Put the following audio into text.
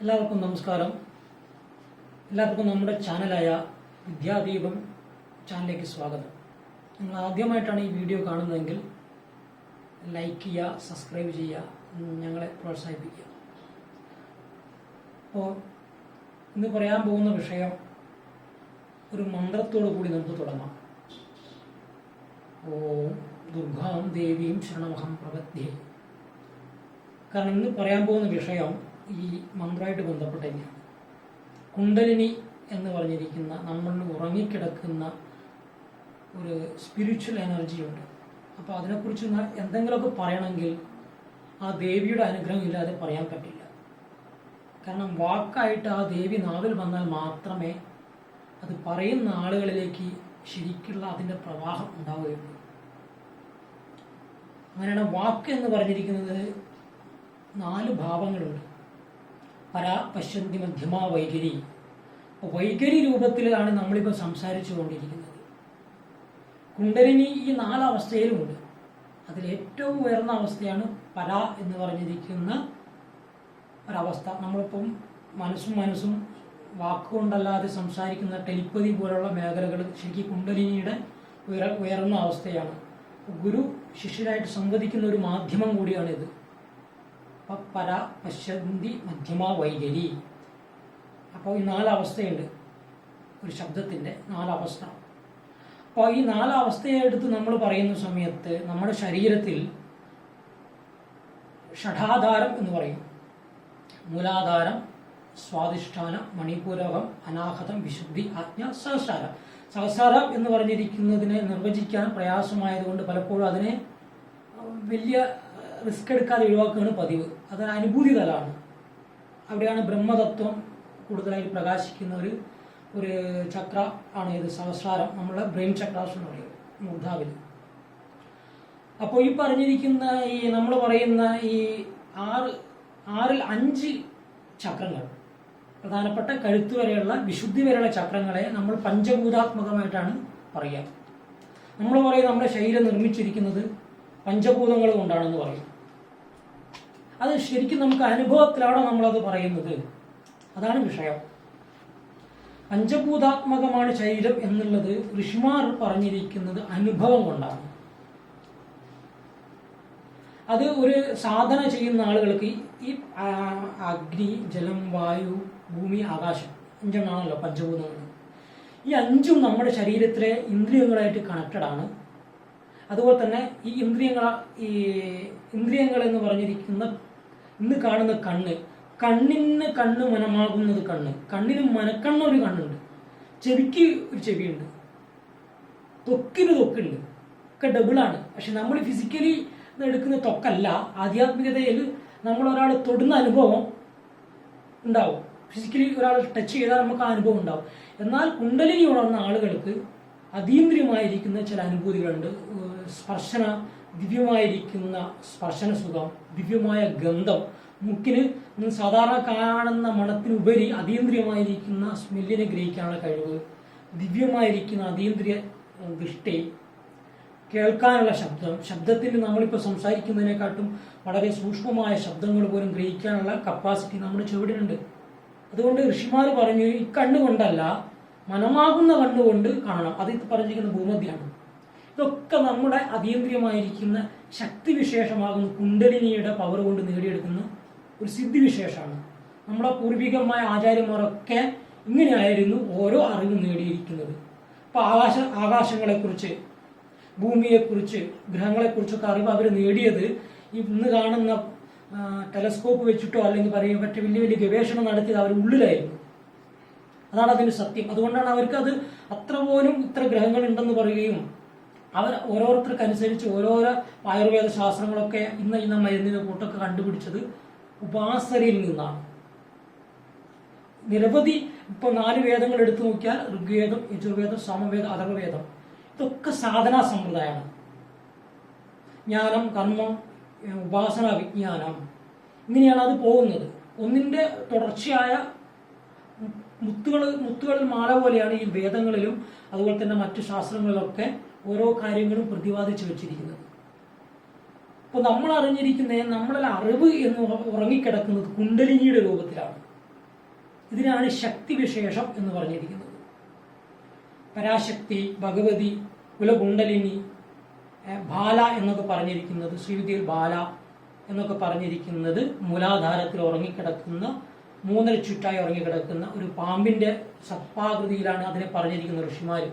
എല്ലാവർക്കും നമസ്കാരം. എല്ലാവർക്കും നമ്മുടെ ചാനലായ വിദ്യാദീപം ചാനലിലേക്ക് സ്വാഗതം. നിങ്ങൾ ആദ്യമായിട്ടാണ് ഈ വീഡിയോ കാണുന്നതെങ്കിൽ ലൈക്ക് ചെയ്യുക സബ്സ്ക്രൈബ് ചെയ്യുക ഞങ്ങളെ പ്രോത്സാഹിപ്പിക്കുക. അപ്പോൾ ഇന്ന് പറയാൻ പോകുന്ന വിഷയം ഒരു മന്ത്രത്തോടു കൂടി നമുക്ക് തുടങ്ങാം. ഓം ദുർഗാം ദേവിയും ശരണമഹം പ്രപദ്യേ കാരണം ഇന്ന് പറയാൻ പോകുന്ന വിഷയം ഈ മന്ത്രമായിട്ട് ബന്ധപ്പെട്ട തന്നെയാണ് കുണ്ടലിനി എന്ന് പറഞ്ഞിരിക്കുന്ന നമ്മളിൽ ഉറങ്ങിക്കിടക്കുന്ന ഒരു സ്പിരിച്വൽ എനർജിയുണ്ട് അപ്പോൾ അതിനെക്കുറിച്ച് എന്തെങ്കിലുമൊക്കെ പറയണമെങ്കിൽ ആ ദേവിയുടെ അനുഗ്രഹം ഇല്ലാതെ പറയാൻ പറ്റില്ല. കാരണം വാക്കായിട്ട് ആ ദേവി നാവിൽ വന്നാൽ മാത്രമേ അത് പറയുന്ന ആളുകളിലേക്ക് ശരിക്കുള്ള അതിന്റെ പ്രവാഹം ഉണ്ടാവുകയുള്ളൂ. അങ്ങനെയാണ് വാക്ക് എന്ന് പറഞ്ഞിരിക്കുന്നത് നാല് ഭാവങ്ങളുണ്ട്. പരാ പശ്യന്തി മധ്യമ വൈഖരി വൈഖരി രൂപത്തിലാണ് നമ്മളിപ്പോൾ സംസാരിച്ചു കൊണ്ടിരിക്കുന്നത് കുണ്ടലിനി ഈ നാലവസ്ഥയിലുമുണ്ട് അതിൽ ഏറ്റവും ഉയർന്ന അവസ്ഥയാണ് പര എന്ന് പറഞ്ഞിരിക്കുന്ന ഒരവസ്ഥ. നമ്മളിപ്പം മനസ്സും മനസ്സും വാക്കുകൊണ്ടല്ലാതെ സംസാരിക്കുന്ന ടെലിപ്പതി പോലുള്ള മേഖലകൾ ശരിക്കും കുണ്ടലിനിയുടെ ഉയർ ഉയർന്ന അവസ്ഥയാണ്. ഗുരു ശിഷ്യരായിട്ട് സംവദിക്കുന്ന ഒരു മാധ്യമം കൂടിയാണിത്. പര പശ്യന്തി മധ്യമ വൈഖരി അപ്പോൾ ഈ നാലവസ്ഥയുണ്ട്. ഒരു ശബ്ദത്തിന്റെ നാലവസ്ഥ. അപ്പോൾ ഈ നാലവസ്ഥയെ എടുത്ത് നമ്മൾ പറയുന്ന സമയത്ത് നമ്മുടെ ശരീരത്തിൽ ഷഠാധാരം എന്ന് പറയും. മൂലാധാരം സ്വാധിഷ്ഠാനം മണിപൂരകം അനാഹതം വിശുദ്ധി ആജ്ഞ സഹസ്രാരം സഹസ്രാരം എന്ന് പറഞ്ഞിരിക്കുന്നതിനെ നിർവചിക്കാൻ പ്രയാസമായതുകൊണ്ട് പലപ്പോഴും അതിനെ വലിയ റിസ്ക് എടുക്കാതെ ഒഴിവാക്കുകയാണ് പതിവ്. അതൊരു അനുഭൂതി തലമാണ് അവിടെയാണ് ബ്രഹ്മതത്വം കൂടുതലായി പ്രകാശിക്കുന്ന ഒരു ഒരു ചക്ര ആണ് ഇത് സഹസ്രാരം. നമ്മളെ ബ്രെയിൻ ചക്രാസ് എന്ന് പറയും മൂർധാവിൽ അപ്പോൾ ഈ പറഞ്ഞിരിക്കുന്ന ഈ നമ്മൾ പറയുന്ന ഈ ആറ് ആറിൽ അഞ്ച് ചക്രങ്ങൾ പ്രധാനപ്പെട്ട കഴുത്ത് വരെയുള്ള വിശുദ്ധി വരെയുള്ള ചക്രങ്ങളെ നമ്മൾ പഞ്ചഭൂതാത്മകമായിട്ടാണ് പറയുക. നമ്മൾ പറയും നമ്മുടെ ശരീരം നിർമ്മിച്ചിരിക്കുന്നത് പഞ്ചഭൂതങ്ങൾ കൊണ്ടാണെന്ന് പറയും. അത് ശരിക്കും നമുക്ക് അനുഭവത്തിലാണോ നമ്മളത് പറയുന്നത്? അതാണ് വിഷയം. പഞ്ചഭൂതാത്മകമാണ് ശരീരം എന്നുള്ളത് ഋഷിമാർ പറഞ്ഞിരിക്കുന്നത് അനുഭവം കൊണ്ടാണ്. അത് ഒരു സാധന ചെയ്യുന്ന ആളുകൾക്ക് ഈ- അഗ്നി ജലം വായു ഭൂമി ആകാശം അഞ്ചെണ്ണാണല്ലോ പഞ്ചഭൂതങ്ങൾ. ഈ അഞ്ചും നമ്മുടെ ശരീരത്തിലെ ഇന്ദ്രിയങ്ങളായിട്ട് കണക്റ്റഡ് ആണ്. അതുപോലെ തന്നെ ഈ ഇന്ദ്രിയങ്ങൾ ഈ ഇന്ദ്രിയങ്ങൾ എന്ന് പറഞ്ഞിരിക്കുന്ന ഇന്ന് കാണുന്ന കണ്ണ് കണ്ണിന് കണ്ണ് മനമാകുന്നത് കണ്ണ്. കണ്ണിന് മനക്കണ്ണ ഒരു കണ്ണുണ്ട്. ചെവിക്ക് ഒരു ചെവിയുണ്ട്. തൊക്കിന് തൊക്കുണ്ട്. ഒക്കെ ഡബിളാണ് പക്ഷെ നമ്മൾ ഫിസിക്കലി എടുക്കുന്ന തൊക്കല്ല. ആധ്യാത്മികതയിൽ നമ്മൾ ഒരാൾ തൊടുന്ന അനുഭവം ഉണ്ടാവും. ഫിസിക്കലി ഒരാൾ ടച്ച് ചെയ്താൽ നമുക്ക് ആ അനുഭവം ഉണ്ടാവും. എന്നാൽ കുണ്ടലിനി ഉണർന്ന ആളുകൾക്ക് അതീന്ദ്രിയമായിരിക്കുന്ന ചില അനുഭൂതികളുണ്ട്. സ്പർശന ദിവ്യമായിരിക്കുന്ന സ്പർശന സുഖം ദിവ്യമായ ഗന്ധം മുക്കിന് സാധാരണ കാണുന്ന മണത്തിനുപരി അതീന്ദ്രിയമായിരിക്കുന്ന സ്മെല്ലിനെ ഗ്രഹിക്കാനുള്ള കഴിവ് ദിവ്യമായിരിക്കുന്ന അതീന്ദ്രിയ ദൃഷ്ടി കേൾക്കാനുള്ള ശബ്ദം ശബ്ദത്തിന് നമ്മളിപ്പോൾ സംസാരിക്കുന്നതിനെക്കാട്ടും വളരെ സൂക്ഷ്മമായ ശബ്ദങ്ങൾ പോലും ഗ്രഹിക്കാനുള്ള കപ്പാസിറ്റി നമ്മുടെ ചുവടിനുണ്ട്. അതുകൊണ്ട് ഋഷിമാർ പറഞ്ഞു ഈ കണ്ണുകൊണ്ടല്ല മനമാകുന്ന കണ്ണുകൊണ്ട് കാണണം അത് പറഞ്ഞിരിക്കുന്ന ഭൂമധ്യാണ്. ഇതൊക്കെ നമ്മുടെ അതീന്ദ്രിയമായിരിക്കുന്ന ശക്തി വിശേഷമാകുന്ന കുണ്ടലിനിയുടെ പവർ കൊണ്ട് നേടിയെടുക്കുന്ന ഒരു സിദ്ധി വിശേഷമാണ് നമ്മുടെ പൂർവികമായ ആചാര്യന്മാരൊക്കെ ഇങ്ങനെയായിരുന്നു ഓരോ അറിവും നേടിയിരിക്കുന്നത്. അപ്പോൾ ആകാശ ആകാശങ്ങളെക്കുറിച്ച് ഭൂമിയെക്കുറിച്ച് ഗ്രഹങ്ങളെക്കുറിച്ചൊക്കെ അറിവ് അവർ നേടിയത് ഇന്ന് കാണുന്ന ടെലസ്കോപ്പ് വെച്ചിട്ടോ അല്ലെങ്കിൽ പറയുക മറ്റു വലിയ വലിയ ഗവേഷണം നടത്തിയത് അവർ ഉള്ളിലായിരുന്നു. അതാണ് അതിന്റെ സത്യം. അതുകൊണ്ടാണ് അവർക്ക് അത് അത്ര പോലും ഇത്ര ഗ്രഹങ്ങൾ ഉണ്ടെന്ന് പറയുകയും അവർ ഓരോരുത്തർക്ക് അനുസരിച്ച് ഓരോരോ ആയുർവേദ ശാസ്ത്രങ്ങളൊക്കെ ഇന്ന ഇന്ന മരുന്നിന്റെ കൂട്ടൊക്കെ കണ്ടുപിടിച്ചത് ഉപാസനയിൽ നിന്നാണ്. നിരവധി ഇപ്പൊ നാല് വേദങ്ങൾ എടുത്തു നോക്കിയാൽ ഋഗ്വേദം യജുർവേദം സാമവേദം അഥർവവേദം. ഇതൊക്കെ സാധനാ സമ്പ്രദായമാണ് ജ്ഞാനം കർമ്മം ഉപാസന വിജ്ഞാനം. ഇങ്ങനെയാണ് അത് പോകുന്നത്. ഒന്നിന്റെ തുടർച്ചയായ മുത്തുകൾ മുത്തുകളിൽ മാല പോലെയാണ് ഈ വേദങ്ങളിലും അതുപോലെ തന്നെ മറ്റു ശാസ്ത്രങ്ങളിലൊക്കെ ഓരോ കാര്യങ്ങളും പ്രതിപാദിച്ചു വെച്ചിരിക്കുന്നത്. അപ്പോൾ നമ്മൾ അറിഞ്ഞിരിക്കുന്ന നമ്മളിൽ അറിവ് എന്ന് ഉറങ്ങിക്കിടക്കുന്നത് കുണ്ടലിനിയുടെ രൂപത്തിലാണ്. ഇതിനാണ് ശക്തി വിശേഷം എന്ന് പറഞ്ഞിരിക്കുന്നത്. പരാശക്തി ഭഗവതി കുലകുണ്ടലിനി ബാല എന്നൊക്കെ പറഞ്ഞിരിക്കുന്നത് ശ്രീവിദ്യയിൽ ബാല എന്നൊക്കെ പറഞ്ഞിരിക്കുന്നത് മൂലാധാരത്തിൽ ഉറങ്ങിക്കിടക്കുന്ന മൂന്നര ചുറ്റായി ഉറങ്ങിക്കിടക്കുന്ന ഒരു പാമ്പിന്റെ സപ്പാകൃതിയിലാണ് അതിനെ പറഞ്ഞിരിക്കുന്ന ഋഷിമാര്.